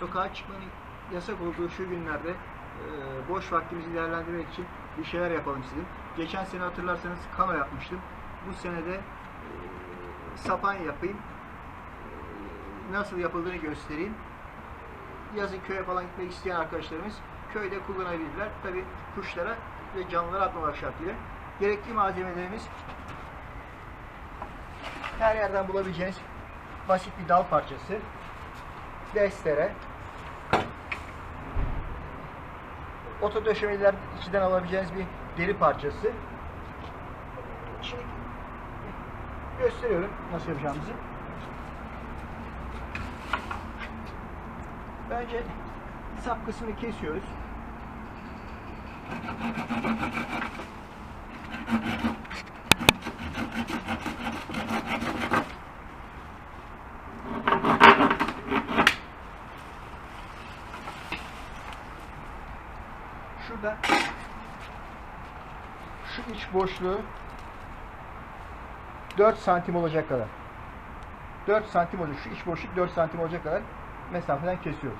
sokağa çıkmanın yasak olduğu şu günlerde e, boş vaktimizi değerlendirmek için bir şeyler yapalım istedim. Geçen sene hatırlarsanız kano yapmıştım. Bu sene de e, sapan yapayım. E, nasıl yapıldığını göstereyim. Yazın köye falan gitmek isteyen arkadaşlarımız köyde kullanabilirler. Tabi kuşlara ve canlılara atmamak şartıyla. Gerekli malzemelerimiz her yerden bulabileceğiniz basit bir dal parçası, destere, oto döşemeler içinden alabileceğiniz bir deri parçası. Şimdi gösteriyorum nasıl yapacağımızı. Önce sap kısmını kesiyoruz. Şurada şu iç boşluğu 4 santim olacak kadar 4 santim olacak. Şu iç boşluk 4 santim olacak kadar mesafeden kesiyoruz.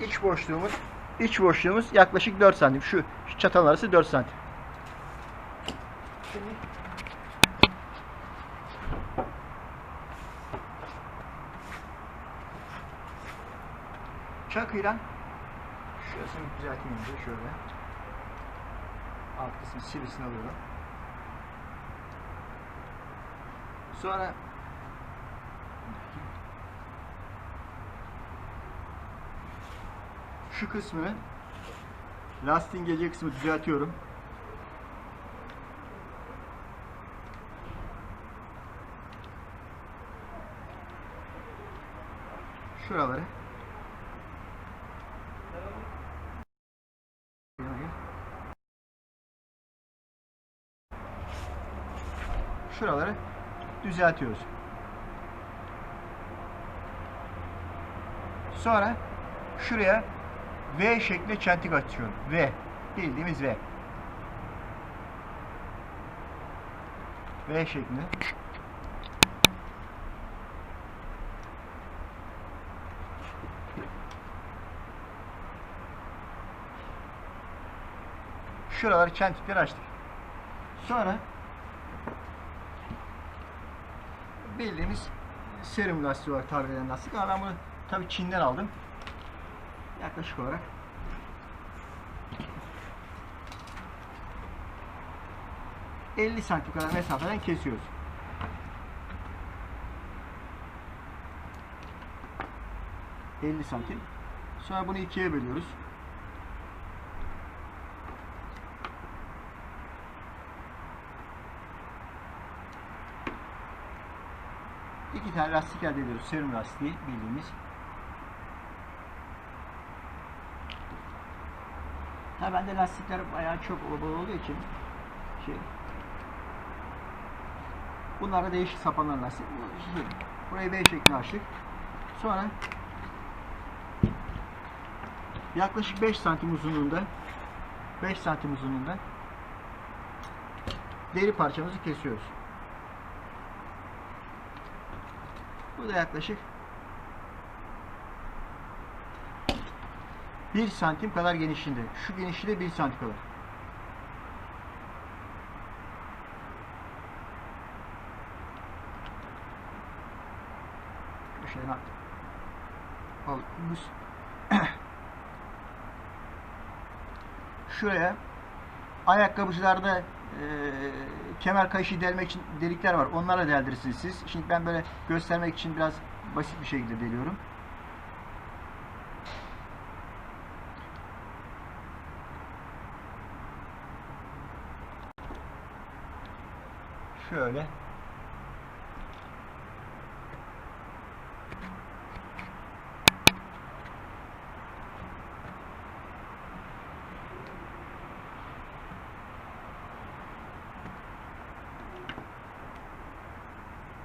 İç boşluğumuz iç boşluğumuz yaklaşık 4 santim. Şu, şu çatal arası 4 santim. Çakıyla şurasını düzelteyim önce şöyle. Alt kısmı sivrisini alıyorum. Sonra şu kısmını lastiğin geleceği kısmı düzeltiyorum. Şuraları Şuraları düzeltiyoruz. Sonra şuraya V şeklinde çentik açıyorum. V. Bildiğimiz V. V şeklinde. Şuraları çentikleri açtık. Sonra bildiğimiz serum lastiği olarak tabir edilen lastik. Ama ben bunu tabii Çin'den aldım. Yaklaşık olarak ...50 santim kadar mesafeden kesiyoruz. ...50 santim. Sonra bunu ikiye bölüyoruz. İki tane lastik elde ediyoruz. Serum lastiği bildiğimiz. Ha bende lastikler bayağı çok olduğu için şey Bunlar da değişik sapanlar lastik. Bu burayı B şeklinde açtık. Sonra yaklaşık 5 santim uzunluğunda 5 santim uzunluğunda deri parçamızı kesiyoruz. Bu da yaklaşık 1 santim kadar genişliğinde. Şu genişliği de 1 santim kadar. Bu şeyden at. Al, Şuraya ayakkabıcılarda e, kemer kayışı delmek için delikler var. Onlarla deldirirsiniz siz. Şimdi ben böyle göstermek için biraz basit bir şekilde deliyorum. şöyle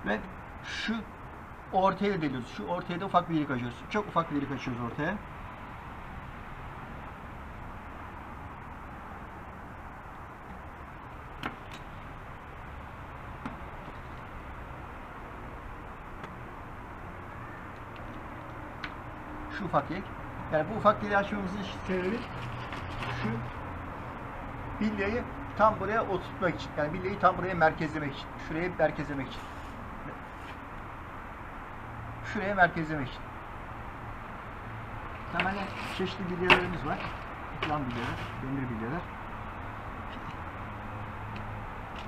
ve şu ortaya deliyoruz. Şu ortaya da ufak bir delik açıyoruz. Çok ufak bir delik açıyoruz ortaya. Ufak delik. Yani bu ufak deliği açmamızın sebebi şu bilyayı tam buraya oturtmak için. Yani bilyayı tam buraya merkezlemek için. Şuraya merkezlemek için. Şuraya merkezlemek için. Tamamen çeşitli bilyelerimiz var. Plan bilyeler, demir bilyeler.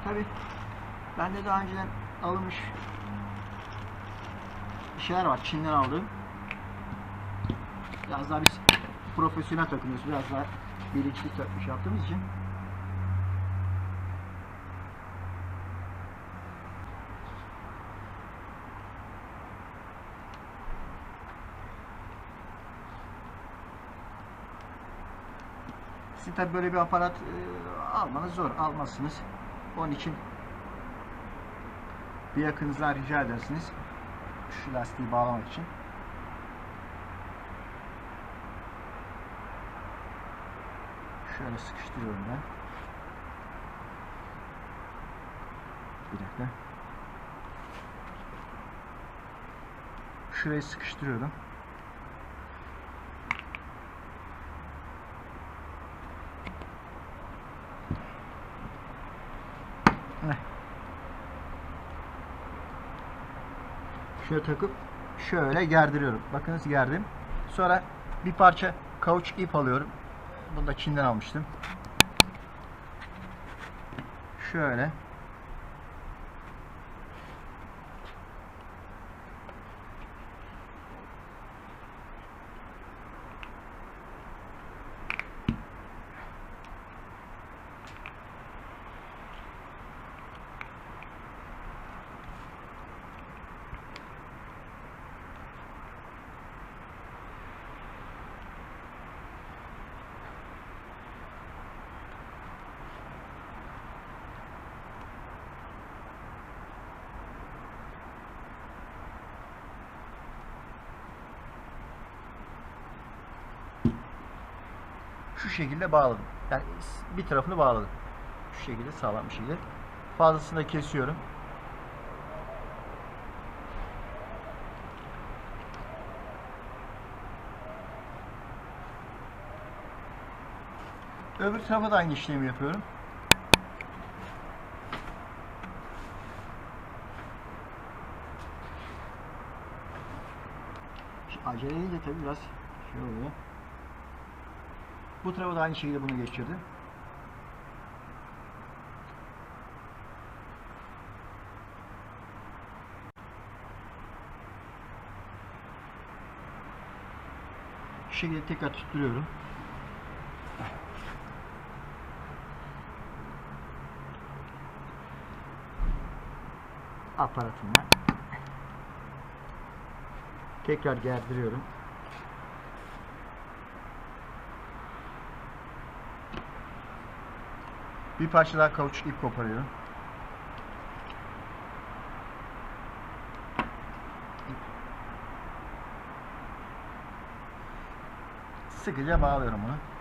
Tabi bende daha önceden alınmış bir şeyler var. Çin'den aldığım. Biraz daha biz profesyonel takımıyoruz. Biraz daha bilinçli takmış yaptığımız için. Sizin tabi böyle bir aparat e, almanız zor. Almazsınız. Onun için bir yakınızdan rica edersiniz. Şu lastiği bağlamak için. Şöyle sıkıştırıyorum ben. Bir dakika. Şurayı sıkıştırıyorum. Heh. Şöyle takıp şöyle gerdiriyorum. Bakınız gerdim. Sonra bir parça kauç ip alıyorum. Bunu da Çin'den almıştım. Şöyle. Şekilde bağladım. Yani bir tarafını bağladım. Şu şekilde sağlam bir şekilde. Fazlasını da kesiyorum. Öbür tarafa da aynı işlemi yapıyorum. Acele edince tabii biraz şey oluyor. Bu tarafa da aynı şekilde bunu geçirdim. Şu şekilde tekrar tutturuyorum. Aparatımla tekrar gerdiriyorum. Bir parça daha kauçuk ip koparıyorum. Sıkıca bağlıyorum bunu.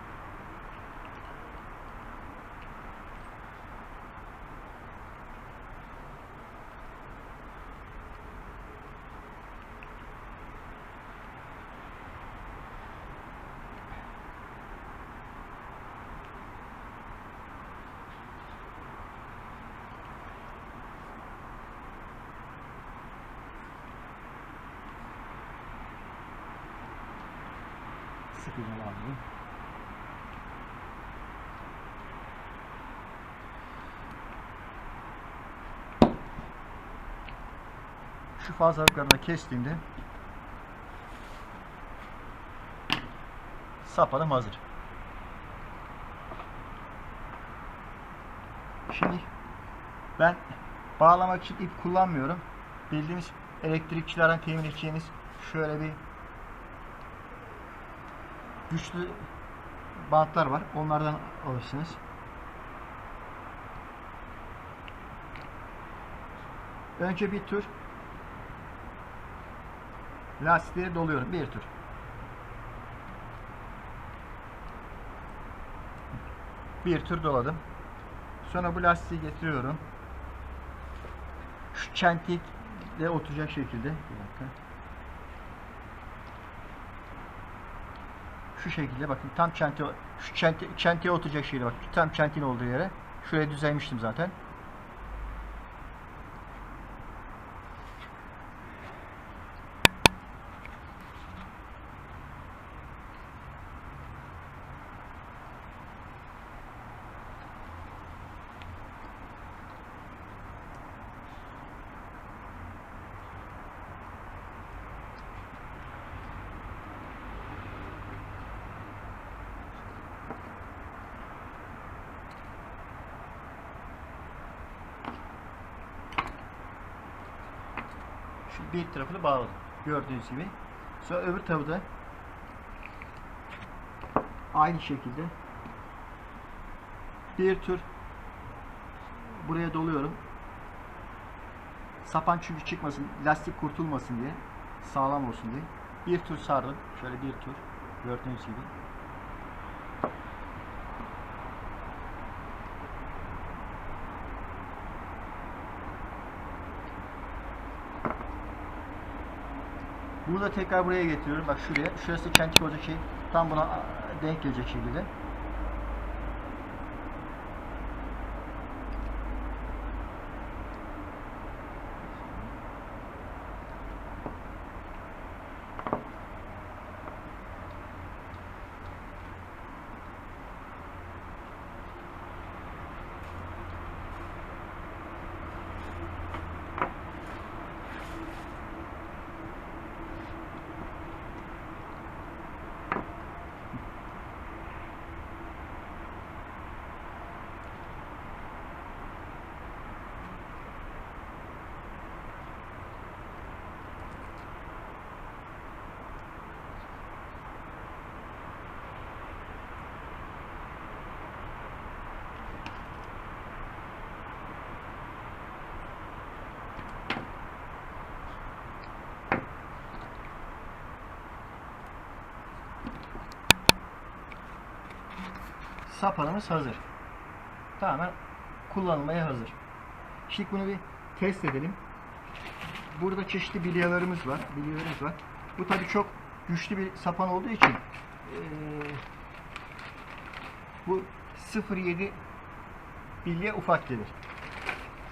Sıkıca bağlıyorum. Şu fazlalıklarını da kestiğimde sapanım hazır. Şimdi ben bağlamak için ip kullanmıyorum. Bildiğimiz elektrikçilerden temin edeceğiniz şöyle bir güçlü bantlar var. Onlardan alırsınız. Önce bir tur Lastiği doluyorum bir tur. Bir tur doladım. Sonra bu lastiği getiriyorum. Şu çentikle oturacak şekilde. Bir dakika. Şu şekilde bakın tam çente şu çente, çenteye oturacak şekilde bak. Tam çentin olduğu yere. Şuraya düzeymiştim zaten. Şu bir tarafını bağladım. Gördüğünüz gibi. Sonra öbür tarafı da aynı şekilde bir tür buraya doluyorum. Sapan çünkü çıkmasın, lastik kurtulmasın diye, sağlam olsun diye. Bir tur sardım. Şöyle bir tur. Gördüğünüz gibi. Bunu da tekrar buraya getiriyorum. Bak şuraya. Şurası çentik olacak şey. Tam buna denk gelecek şekilde. Sapanımız hazır. Tamamen kullanılmaya hazır. Şimdi bunu bir test edelim. Burada çeşitli bilyalarımız var. Bilyalarımız var. Bu tabii çok güçlü bir sapan olduğu için eee, bu 0.7 bilye ufak gelir.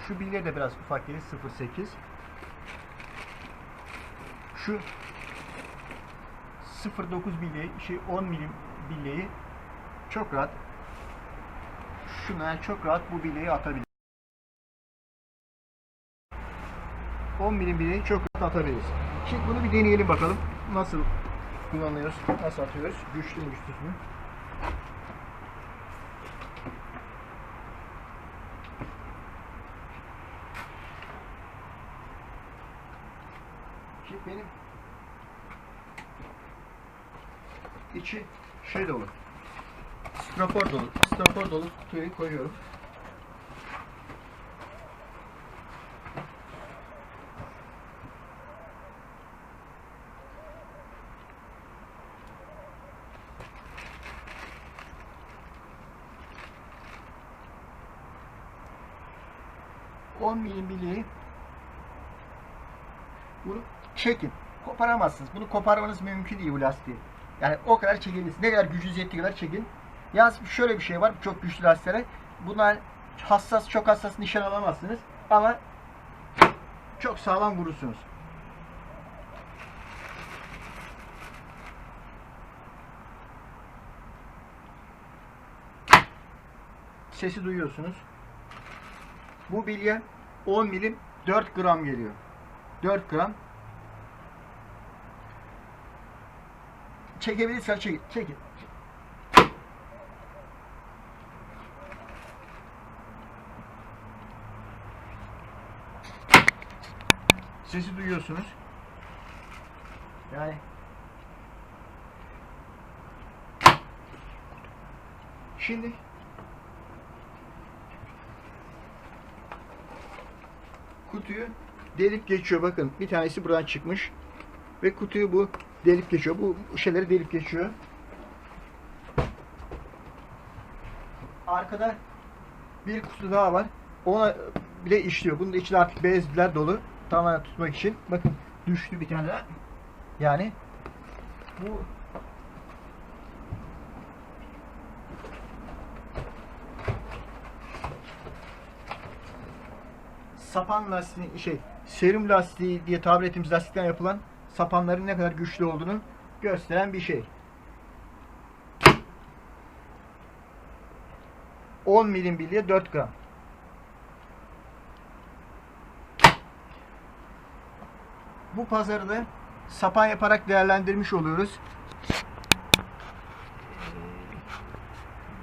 Şu bilye de biraz ufak gelir 0.8. Şu 0.9 bilye, şey 10 milim bilyeyi çok rahat şuna çok rahat bu bilyeyi atabilir. 10 milim bilyeyi çok rahat atabiliriz. Şimdi bunu bir deneyelim bakalım. Nasıl kullanıyoruz, nasıl atıyoruz? Güçlü mü güçsüz mü? Şimdi benim içi şey dolu. Strafor dolu. Strafor dolu kutuyu koyuyorum. On milim bilyeyi bunu çekin. Koparamazsınız. Bunu koparmanız mümkün değil bu lastiği. Yani o kadar çekiniz. Ne kadar gücünüz yettiği kadar çekin. Yalnız şöyle bir şey var. Çok güçlü lastiklere. Bunlar hassas, çok hassas nişan alamazsınız. Ama çok sağlam vurursunuz. Sesi duyuyorsunuz. Bu bilye 10 milim 4 gram geliyor. 4 gram. Çekebilirsen çekin. Çekin. Sesi duyuyorsunuz. Yani Şimdi kutuyu delip geçiyor bakın. Bir tanesi buradan çıkmış. ve kutuyu bu delip geçiyor. Bu şeyleri delip geçiyor. Arkada bir kutu daha var. Ona bile işliyor. Bunun içinde artık bezler dolu. Tamamen tutmak için. Bakın düştü bir tane. Yani bu sapan lastiği şey serum lastiği diye tabir ettiğimiz lastikten yapılan sapanların ne kadar güçlü olduğunu gösteren bir şey. 10 milim bilye 4 gram. Bu pazarı da sapan yaparak değerlendirmiş oluyoruz.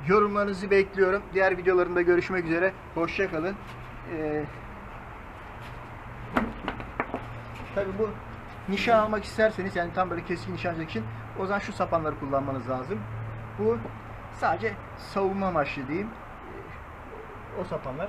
Yorumlarınızı bekliyorum. Diğer videolarımda görüşmek üzere. Hoşçakalın. Ee, tabii bu nişan almak isterseniz yani tam böyle keskin nişancılık için o zaman şu sapanları kullanmanız lazım. Bu sadece savunma amaçlı diyeyim. Ee, O sapanlar.